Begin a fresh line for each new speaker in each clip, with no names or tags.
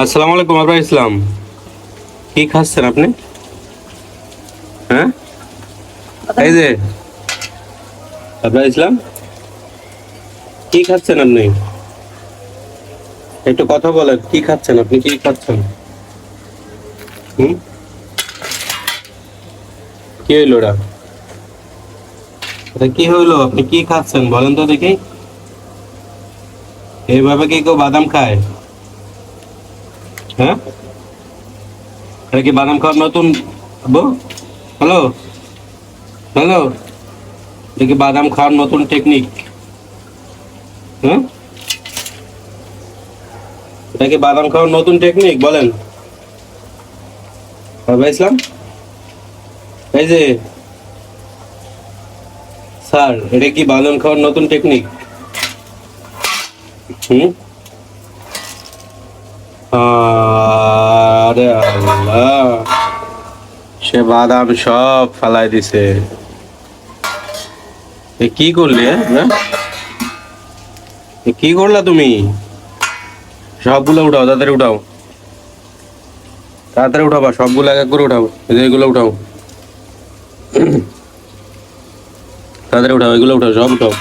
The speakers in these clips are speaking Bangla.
আসসালামু আলাইকুম আবরা ইসলাম। কি খাচ্ছেন আপনি? হ্যাঁ? এই যে আবরা ইসলাম, কি খাচ্ছেন আপনি? একটু কথা বলেন, কি খাচ্ছেন? আপনি কি খাচ্ছেন? কি হইল ওটা কি হইল? আপনি কি খাচ্ছেন? বলেন তো দেখি। এইভাবে কি কেউ বাদাম খায়? হ্যাঁ? এটা কি বাদাম খাওয়ার নতুন আব্বু হ্যালো? হ্যালো? এটা কি বাদাম খাওয়ার নতুন টেকনিক হ্যাঁ? এটা কি বাদাম খাওয়ার নতুন টেকনিক বলেন। বাবা ইসলাম? এই যে, স্যার, এটা কি বাদাম খাওয়ার নতুন টেকনিক হুম? আরে আল্লাহ। সে বাদাম সব ফালাই দিছে। এ কি করলে হ্যাঁ? কি করলা তুমি? সবগুলো উঠাও, তাড়াতাড়ি উঠাও। তাড়াতাড়ি উঠাবা, সবগুলো এক এক করে উঠাও। এগুলো উঠাও। তাড়াতাড়ি উঠাও, এগুলো উঠাও, সব উঠাও।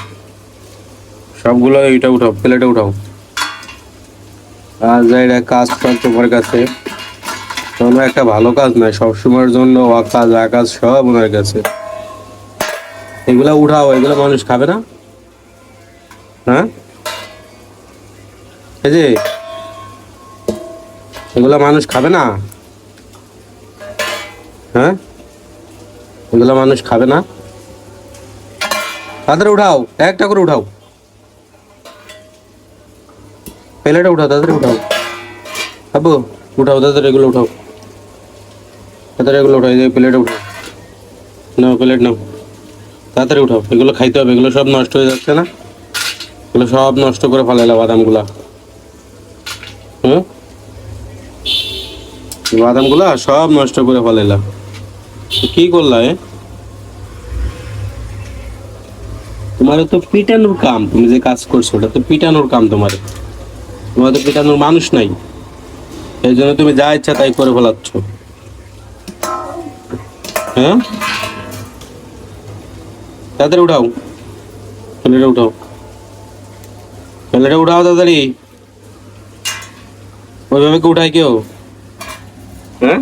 সবগুলো এটা উঠাও, প্লেটে উঠাও। আর যা এটা কাজ তোমার কাছে। কোনো একটা ভালো কাজ নয় সবসময়ের জন্য অকাজ আকাজ সব ওনার কাছে এগুলা উঠাও, এগুলো মানুষ খাবে না? হ্যাঁ? এই যে, এগুলা মানুষ খাবে না? হ্যাঁ? এগুলো মানুষ খাবে না? তাদের উঠাও, একটা করে উঠাও। প্লেটে উঠাও, তাদের উঠাও। আবু উঠাও, তাদের এগুলো উঠাও। তাদের এগুলো উঠাই এই যে প্লেটে উঠাও। নাও প্লেট নাও। তাড়াতাড়ি উঠাও। এগুলো খাইতে হবে, এগুলো সব নষ্ট হয়ে যাচ্ছে না? এগুলো সব নষ্ট করে ফেলাইলা বাদামগুলা। হুম? বাদামগুলা সব নষ্ট করে ফেলাইলা। কি করলা, এ? তোমার তো পিটানোর কাম, তুমি যে কাজ করছ, ওটা তো পিটানোর কাম তোমার। তোমার তো পিটানোর মানুষ নাই। এই জন্য তুমি যা ইচ্ছা তাই করে ফেলাচ্ছ। হ্যাঁ? তাড়াতাড়ি উঠাও। প্লেটে উঠাও। প্লেটে উঠাও তাড়াতাড়ি। ওইভাবে কি উঠায় কেউ? হ্যাঁ?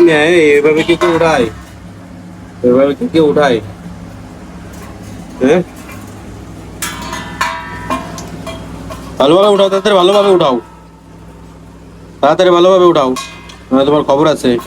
নেই এইভাবে কি কেউ উঠায়? এভাবে কি কেউ উঠায়? হ্যাঁ? ভালোভাবে উঠাও তাড়াতাড়ি ভালোভাবে উঠাও। তাড়াতাড়ি ভালোভাবে উঠাও। না তোমার খবর আছে।